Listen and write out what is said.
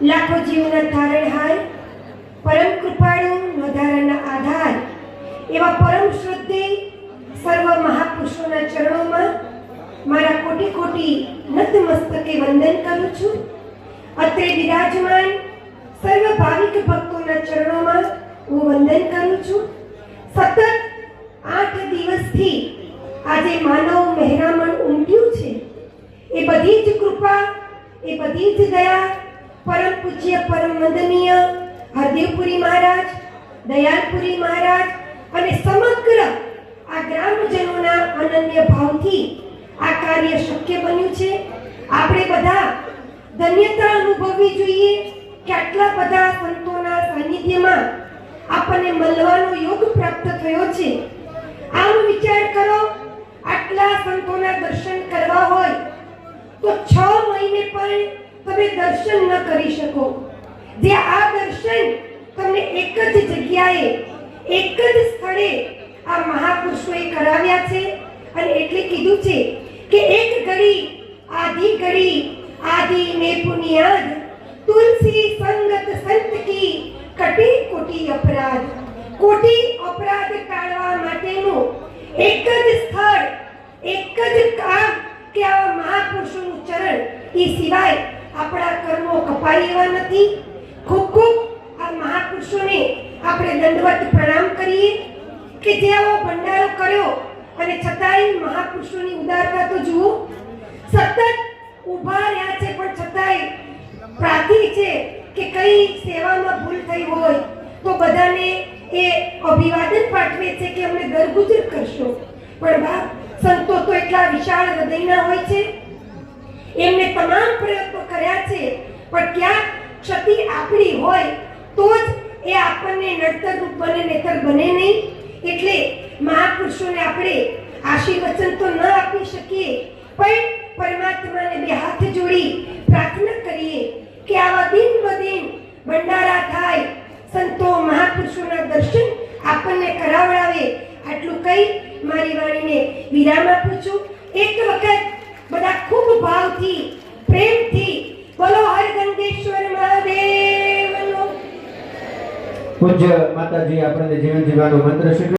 લાખો જીવના તારણહાર પરમ કૃપાળુ વધારાના આધાર. એવા પરમ શ્રદ્ધે સર્વ મહાપુરુષોના ચરણોમાં મારા કોટી કોટી નતમસ્તકે વંદન કરું છું. અત્રે બિરાજમાન સર્વ ભાવિક ભક્તોના ચરણોમાં હું વંદન કરું છું. સતત આઠ દિવસથી આજે માનવ મહેરામણ ઉમટ્યું છે. એ બધી જ કૃપા, એ બધી જ દયા પરમ પૂજ્ય, પરમ વંદનીય હરદેવપુરી મહારાજ, દયાલપુરી મહારાજ અને સમગ્ર આ ગ્રામજનોના અનન્ય ભાવથી આ કાર્ય શક્ય બન્યું છે. આપણે બધા ધન્યતા અનુભવવી જોઈએ કે આટલા બધા સંતોના સાનિધ્યમાં આપણને મળવાનો યોગ પ્રાપ્ત થયો છે. આમ વિચાર કરો, આટલા સંતોના દર્શન કરવા હોય તો છ મહિને પણ તમે દર્શન ન કરી શકો. જે આ દર્શન તમને એક જ જગ્યાએ, એક જ સ્થળે આ મહાપુરુષોએ કરાવ્યા છે અને એટલે કીધું છે કે એક ઘડી, આધી ઘડી, આધી મે પુનિયાદ, તુલસી સંગત સંત કી કટી કોટી અપરાધ. કોટી અપરાધ ટાળવા માટેનું એક જ સ્થળ, એક જ કામ કે આવા મહાપુરુષોનું ચરણ. એ સિવાય આપણા કર્મો કપાય એવા નથી. ખૂબ ખૂબ આ મહાપુરુષોને આપણે દંડવત પ્રણામ કરીએ કે જે આવો ભંડારો કર્યો અને છતાંય મહાપુરુષોની ઉદારતા તો જુઓ. સતત ઊભા રહ્યા છે, પણ છતાંય પ્રાર્થી છે કે કઈ સેવામાં ભૂલ થઈ હોય તો બધાને એ અભિવાદન પાઠવે છે કે અમને દરગુજર કરશો. પણ બાપ, સંતો તો એટલા વિશાળ હૃદયના હોય છે તમામ પ્રયત્નો કર્યા છે. પણ ક્યાંક ક્ષતિ આપણી હોય તો જ એ આપણને નડતર રૂપ બને નેતર બને નહીં. એટલે મહાપુરુષોને આપણે આશીર્વચન તો ન આપી શકીએ, પણ પરમાત્માને બે હાથ જોડી પ્રાર્થના કરીએ કે આવા દિન બદિન ભંડારા થાય, સંતો મહાપુરુષોના દર્શન આપણને કરાવડાવે. આટલું કહી મારી વાણીને વિરામ આપું છું. એક વખત બધા ખૂબ ભાવથી પૂજ્ય માતાજી આપણને જીવન જીવવાનો મંત્ર શીખવે